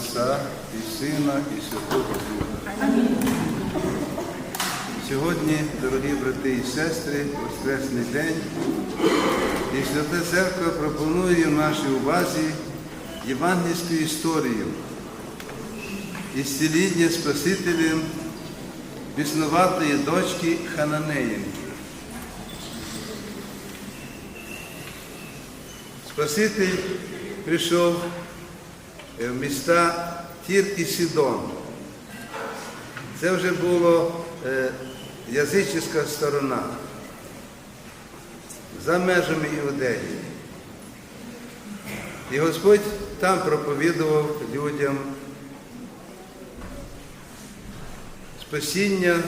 Отця і Сина, і Святого Духа. Сьогодні, дорогі брати і сестри, Воскресний день, і Свята Церква пропонує в нашій увазі євангельську історію ісціління Спасителем біснуватої дочки Хананеїнки. Спаситель прийшов міста Тір і Сідон. Це вже була е, язичська сторона за межами Іудеї. І Господь там проповідував людям спасіння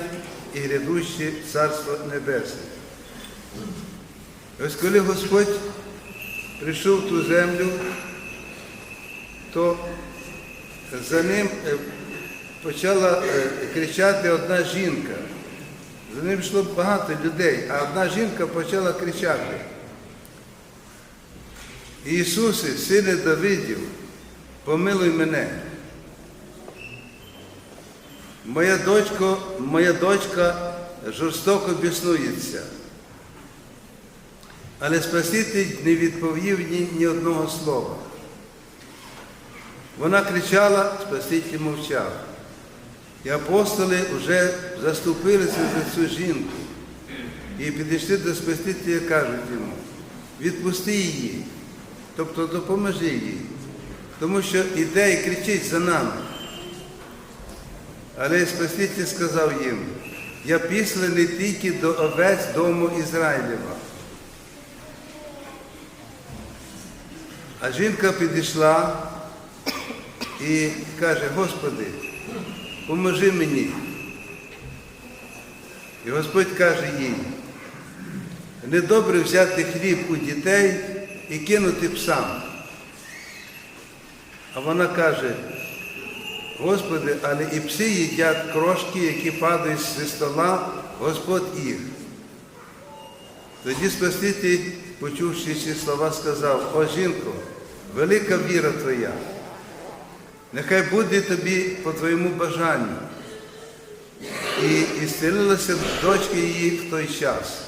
і грядуще Царство Небесне. Ось коли Господь прийшов в ту землю, то за ним е, почала е, кричати одна жінка. За ним йшло багато людей, а одна жінка почала кричати. Ісусе, сине Давидів, помилуй мене. Моя дочка, моя дочка жорстоко біснується. Але Спаситель не відповів ні, ні одного слова. Вона кричала, Спаситель мовчав. І апостоли вже заступилися за цю жінку. І підійшли до Спасителя і кажуть йому, відпусти її, тобто допоможи їй, тому що іде і кричить за нами. Але Спаситель сказав їм, я післений тільки до овець дому Ізраїлєва. А жінка підійшла і каже, Господи, поможи мені. І Господь каже їй, недобре взяти хліб у дітей і кинути псам. А вона каже, Господи, але і пси їдять крошки, які падають зі стола, Господь їх. Тоді Спаситель, почувши ці слова, сказав, о жінко, велика віра твоя, нехай буде тобі по твоєму бажанню. І ісцелилася дочка її в той час.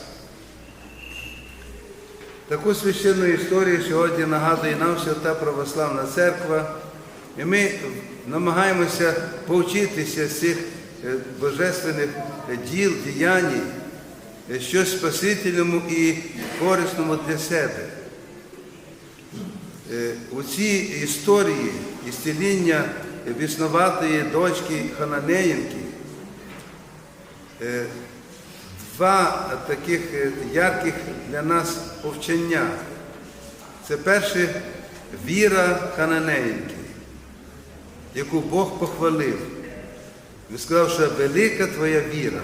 Таку священну історію сьогодні нагадує нам Свята Православна Церква. І ми намагаємося повчитися з цих е, божественних діл, діянь, е, щось спасительному і корисному для себе. Е, У цій історії ісціління біснуватої дочки Хананеїнки е, два таких е, ярких для нас повчання. Це перше віра Хананеїнки, яку Бог похвалив. Він сказав, що велика твоя віра.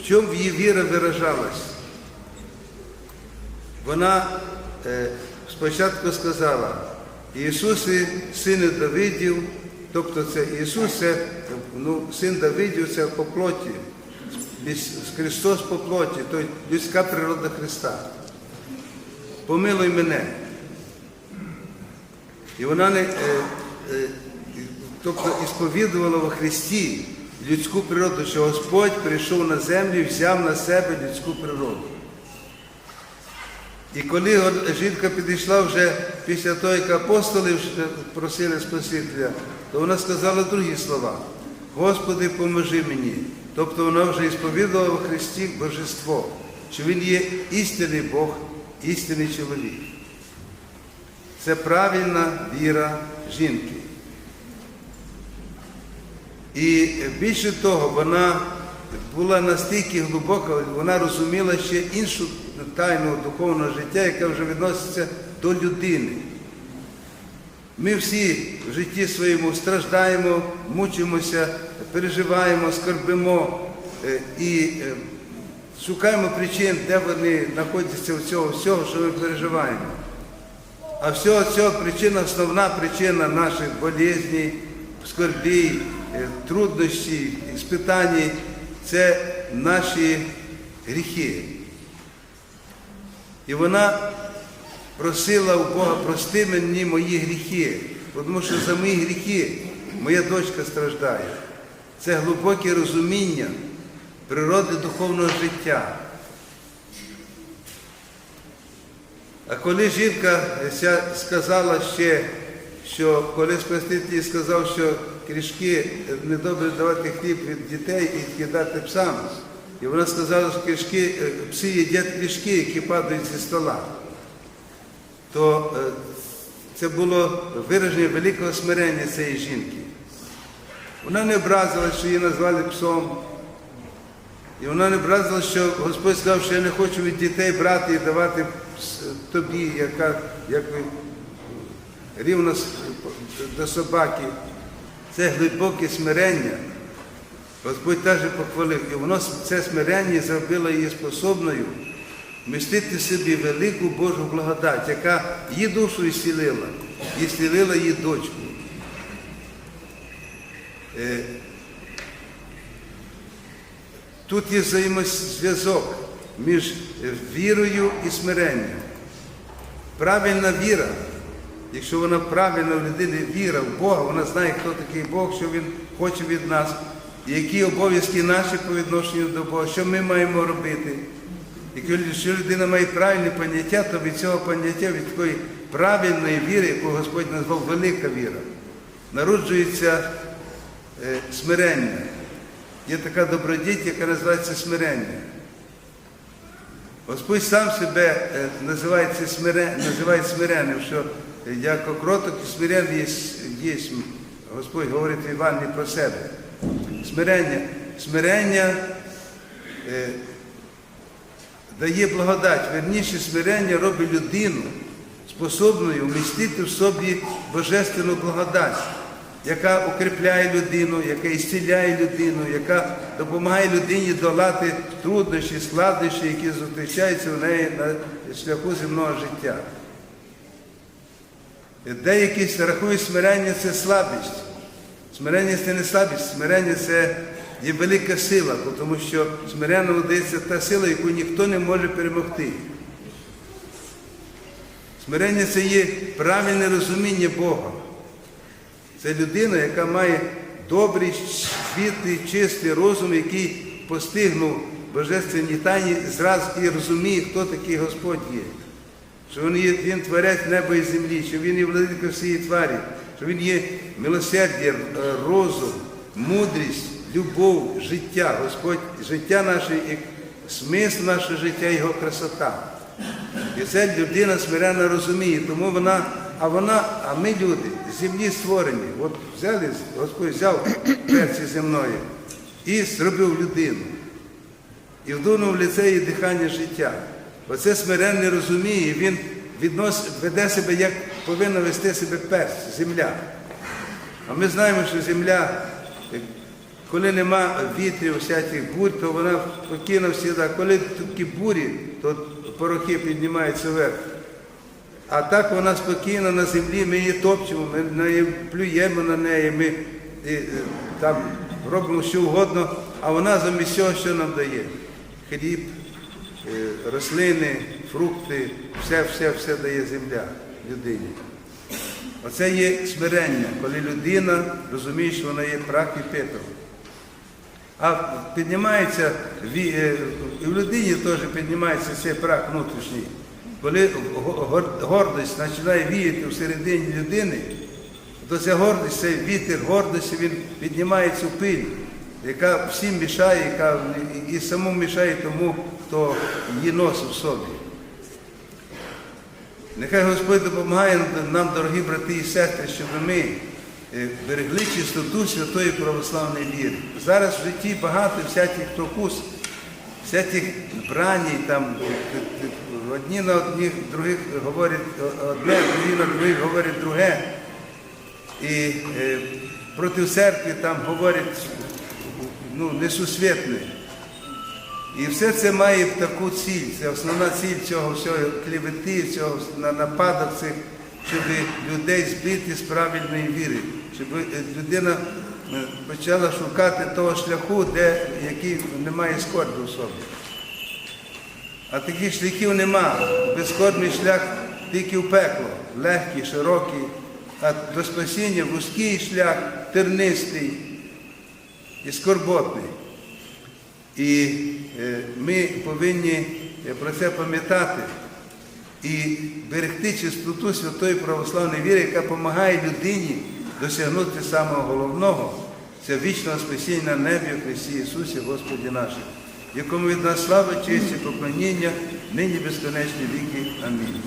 В чому її віра виражалась? Вона е, спочатку сказала, Ісусе, сине Давидів, тобто це Ісус, це ну, син Давидів, це по плоті, Христос по плоті, тобто людська природа Христа. Помилуй мене. І вона не, е, е, тобто ісповідувала во Христі людську природу, що Господь прийшов на землю і взяв на себе людську природу. І коли жінка підійшла вже після того, як апостоли просили Спасителя, то вона сказала другі слова. Господи, поможи мені. Тобто вона вже ісповідувала в Христі Божество, що Він є істинний Бог, істинний чоловік. Це правильна віра жінки. І більше того, вона була настільки глибока, вона розуміла ще іншу тайну духовного життя, яка вже відноситься до людини. Ми всі в житті своєму страждаємо, мучимося, переживаємо, скорбимо е, і е, шукаємо причин, де вони знаходяться в цього всього, що ми переживаємо. А всього цього причина, основна причина наших болезней, скорбій, е, труднощів, іспитань – це наші гріхи. І вона просила у Бога, прости мені мої гріхи. тому що за мої гріхи моя дочка страждає. Це глибоке розуміння природи духовного життя. А коли жінка сказала ще, що коли Спаситель сказав, що крішки недобре давати хліб від дітей і кидати псам, і вона сказала, що крішки, е, пси їдять крішки, які падають зі стола, то е, це було вираження великого смирення цієї жінки. Вона не образилась, що її назвали псом. І вона не образила, що Господь сказав, що я не хочу від дітей брати і давати тобі, яка як рівно до собаки. Це глибоке смирення. Господь теж похвалив. І воно це смирення зробило її способною вмістити в собі велику Божу благодать, яка її душу ісцілила, і ісцілила її дочку. Е, Тут є взаємозв'язок між вірою і смиренням. Правильна віра, якщо вона правильна в людини віра в Бога, вона знає, хто такий Бог, що Він хоче від нас, які обов'язки наші по відношенню до Бога, що ми маємо робити. Якщо людина має правильне поняття, то від цього поняття, від такої правильної віри, яку Господь назвав велика віра, народжується е, смирення. Є така добродіть, яка називається смирення. Господь сам себе е, називає, смиренним, що як кроток і смирен є, є, Господь говорить в Івані про себе. Смирення, смирення е, дає благодать, верніше смирення робить людину способною вмістити в собі божественну благодать, яка укріпляє людину, яка ісціляє людину, яка допомагає людині долати труднощі, складнощі, які зустрічаються в неї на шляху земного життя. Деякі рахують смирення це слабість. Смирення це не слабість, смирення це є велика сила, тому що смиренно дається та сила, яку ніхто не може перемогти. Смирення це є правильне розуміння Бога. Це людина, яка має добрий, світлий, чистий розум, який постигнув божественні тайні, зразу і розуміє, хто такий Господь є. Що він, є, він творець неба і землі, що він є владика всієї тварі, що він є милосердя, е, розум, мудрість, любов, життя, Господь, життя наше, смисл нашого життя, його красота. І це людина смиренно розуміє, тому вона, а вона, а ми люди, з землі створені. От взяли, Господь взяв перці земної і зробив людину. І вдунув в лице її дихання життя. Оце смиренне розуміє, він віднос, веде себе, як повинна вести себе перць, земля. А ми знаємо, що земля, коли нема вітрів, всяких бурь, то вона спокійна всіда. Коли такі бурі, то порохи піднімаються вверх. А так вона спокійна на землі, ми її топчемо, ми неї плюємо на неї, ми і, е, там робимо що угодно, а вона замість цього, що нам дає? Хліб, е, рослини, фрукти, все, все, все дає земля людині. Оце є смирення, коли людина розуміє, що вона є прах і пепел. А піднімається, е, і в людині теж піднімається цей прах внутрішній. Коли гордість починає віяти всередині людини, то ця гордість, цей вітер гордості, він піднімає цю пиль, яка всім мішає, яка і самому мішає тому, хто її носить в собі. Нехай Господь допомагає нам, дорогі брати і сестри, щоб ми е, берегли чистоту святої православної віри. Зараз в житті багато всяких прокус, всяких браній, там е, е, одні на одних, других говорять одне, другі на других говорять друге. І проти церкви там говорять ну, несусвітне. І все це має таку ціль. Це основна ціль цього всього клевети, цього нападок цих, щоб людей збити з правильної віри, щоб людина е, почала шукати того шляху, де який немає скорби в собі. А таких шляхів нема. Безскорбний шлях тільки в пекло, легкий, широкий, а до спасіння вузький шлях, тернистий і скорботний. І е, ми повинні е, про це пам'ятати і берегти чистоту святої православної віри, яка допомагає людині досягнути самого головного це вічного спасіння на небі в Христі Ісусі, Господі нашому, якому від нас слава, честь і поклоніння, нині безконечні віки. Амінь.